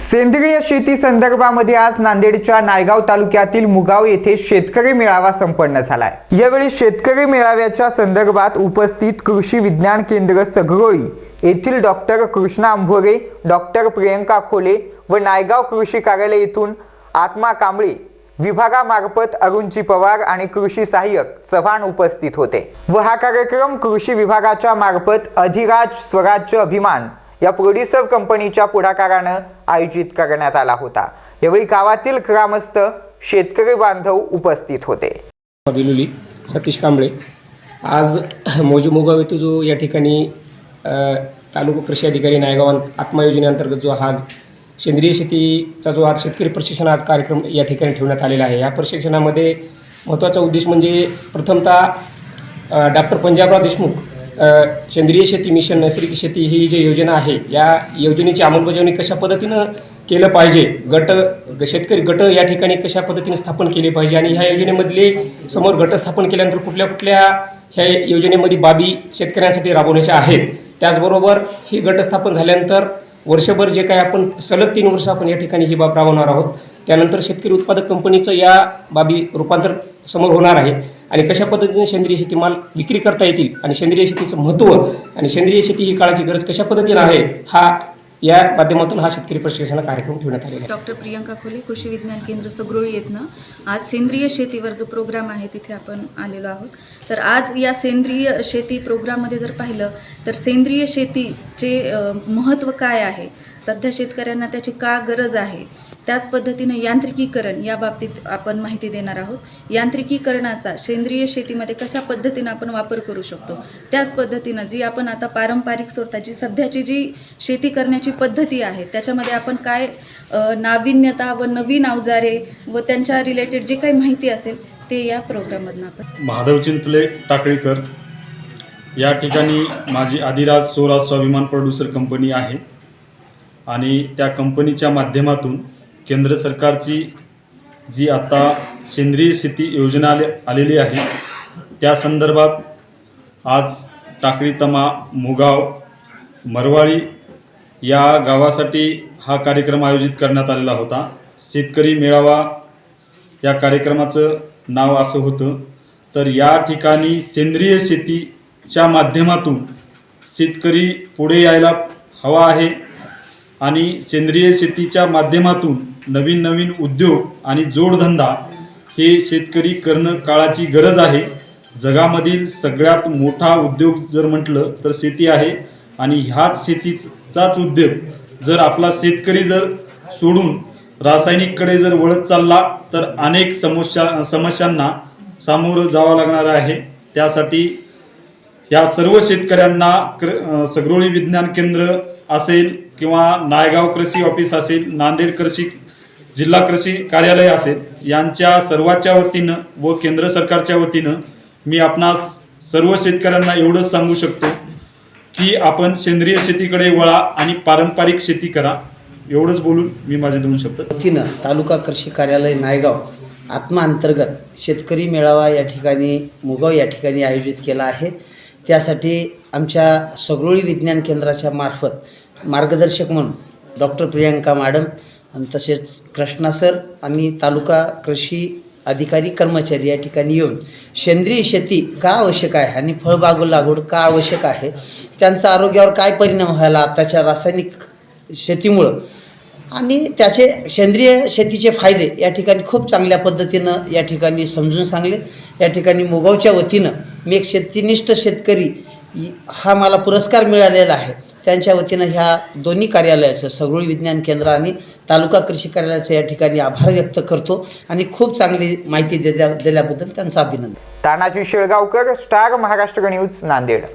सेंद्रिय शेती संदर्भामध्ये आज नांदेडच्या नायगाव तालुक्यातील मुगाव येथे शेतकरी मेळावा संपन्न झालाय. यावेळी शेतकरी मेळाव्याच्या संदर्भात उपस्थित कृषी विज्ञान केंद्र सगरोळी येथील डॉक्टर कृष्णा अंभोरे डॉक्टर प्रियंका खोले व नायगाव कृषी कार्यालय येथून आत्मा कांबळे विभागामार्फत अरुणजी पवार आणि कृषी सहाय्यक चव्हाण उपस्थित होते. व हा कार्यक्रम कृषी विभागाच्या मार्फत अधिराज स्वराज्य अभिमान या प्रोड्युसर कंपनीच्या पुढाकारानं आयोजित करण्यात आला होता. यावेळी गावातील ग्रामस्थ शेतकरी बांधव उपस्थित होते. बिलुली सतीश कांबळे. आज मोजी येथे जो या ठिकाणी तालुका कृषी अधिकारी नायगाव आत्मा योजनेअंतर्गत जो आज सेंद्रिय शेतीचा जो आज शेतकरी प्रशिक्षण आज कार्यक्रम या ठिकाणी ठेवण्यात आलेला आहे. या प्रशिक्षणामध्ये महत्त्वाचा उद्देश म्हणजे प्रथमतः डॉक्टर पंजाबराव देशमुख सेंद्रिय शेती मिशन नैसर्गिक शेती ही जी योजना आहे या योजनेची अंमलबजावणी कशा पद्धतीनं केलं पाहिजे? गट ग- शेतकरी गट या ठिकाणी कशा पद्धतीने स्थापन केले पाहिजे? आणि ह्या योजनेमधले समोर गट स्थापन केल्यानंतर कुठल्या कुठल्या ह्या योजनेमध्ये बाबी शेतकऱ्यांसाठी राबवण्याच्या आहेत? त्याचबरोबर ही गट स्थापन झाल्यानंतर वर्षभर जे काही आपण सलग तीन वर्ष आपण या ठिकाणी ही बाब राबवणार आहोत. त्यानंतर शेतकरी उत्पादक कंपनीचं या बाबी रूपांतर समोर होणार आहे. आणि कशा पद्धतीने सेंद्रिय शेतीमाल विक्री करता येतील आणि सेंद्रिय शेतीचं महत्त्व आणि सेंद्रिय शेती ही काळाची गरज कशा पद्धतीनं आहे हा या माध्यमातून हा शेतकरी प्रशिक्षण कार्यक्रम ठेवण्यात आलेला आहे. डॉक्टर प्रियंका खोले कृषी विज्ञान केंद्र सगरोळी येतनं आज सेंद्रिय शेतीवर जो प्रोग्राम आहे तिथे आपण आलेलो आहोत. तर आज या सेंद्रिय शेती प्रोग्राममध्ये जर पाहिलं तर सेंद्रिय शेतीचे महत्त्व काय आहे? सध्या शेतकऱ्यांना त्याची का गरज आहे? त्याच पद्धतीनं यांत्रिकीकरण या बाबतीत आपण माहिती देणार आहोत. यांत्रिकीकरणाचा सेंद्रिय शेतीमध्ये कशा पद्धतीनं आपण वापर करू शकतो त्याच पद्धतीनं जी आपण आता पारंपरिक स्वतः जी सध्याची जी शेती करण्याची पद्धती आहे त्याच्यामध्ये आपण काय नाविन्यता व नवीन अवजारे व त्यांच्या रिलेटेड जे काही माहिती असेल ते या प्रोग्राममधनं आपण महादेव चिंतले टाकळीकर. या ठिकाणी माझी आदिराज सोरा स्वाभिमान प्रोड्युसर कंपनी आहे. आणि त्या कंपनीच्या माध्यमातून केंद्र सरकारची जी आता सेंद्रिय शेती योजना आले आलेली आहे त्या संदर्भात आज टाकळी तमा मुगाव मरवाळी या गावासाठी हा कार्यक्रम आयोजित करण्यात आलेला होता. शेतकरी मेळावा या कार्यक्रमाचं नाव असं होतं. तर या ठिकाणी सेंद्रिय शेतीच्या माध्यमातून शेतकरी पुढे यायला हवा आहे आणि सेंद्रिय शेतीच्या माध्यमातून नवीन नवीन उद्योग आणि जोडधंदा हे शेतकरी करणं काळाची गरज आहे. जगामधील सगळ्यात मोठा उद्योग जर म्हटलं तर शेती आहे. आणि ह्याच शेतीचाच उद्योग जर आपला शेतकरी जर सोडून रासायनिककडे जर वळत चालला तर अनेक समस्या समस्यांना सामोरं जावं लागणार आहे. त्यासाठी या सर्व शेतकऱ्यांना क्र सगरोळी विज्ञान केंद्र असेल किंवा नायगाव कृषी ऑफिस असेल नांदेड कृषी जिल्हा कृषी कार्यालय असेल यांच्या सर्वाच्या वतीनं व केंद्र सरकारच्या वतीनं मी आपणास सर्व शेतकऱ्यांना एवढंच सांगू शकतो की आपण सेंद्रिय शेतीकडे वळा आणि पारंपरिक शेती करा. एवढंच बोलून मी माझे दोन शब्द वतीनं तालुका कृषी कार्यालय नायगाव आत्मा अंतर्गत शेतकरी मेळावा या ठिकाणी मुगाव या ठिकाणी आयोजित केला आहे. त्यासाठी आमच्या सगरोळी विज्ञान केंद्राच्या मार्फत मार्गदर्शक म्हणून डॉक्टर प्रियांका मॅडम आणि तसेच कृष्णा सर आणि तालुका कृषी अधिकारी कर्मचारी या ठिकाणी येऊन सेंद्रिय शेती का आवश्यक आहे आणि फळबाग लागवड का आवश्यक आहे त्यांचा आरोग्यावर काय परिणाम व्हायला आताच्या रासायनिक शेतीमुळं आणि त्याचे सेंद्रिय शेतीचे फायदे या ठिकाणी खूप चांगल्या पद्धतीनं या ठिकाणी समजून सांगले. या ठिकाणी मोगावच्या वतीनं मी एक शेतीनिष्ठ शेतकरी हा मला पुरस्कार मिळालेला आहे. त्यांच्या वतीनं ह्या दोन्ही कार्यालयाचं सगळी विज्ञान केंद्र आणि तालुका कृषी कार्यालयाचं या ठिकाणी आभार व्यक्त करतो आणि खूप चांगली माहिती दिल्या दिल्याबद्दल त्यांचं अभिनंदन. Tanaji Shelgaonkar star Maharashtra news Nanded.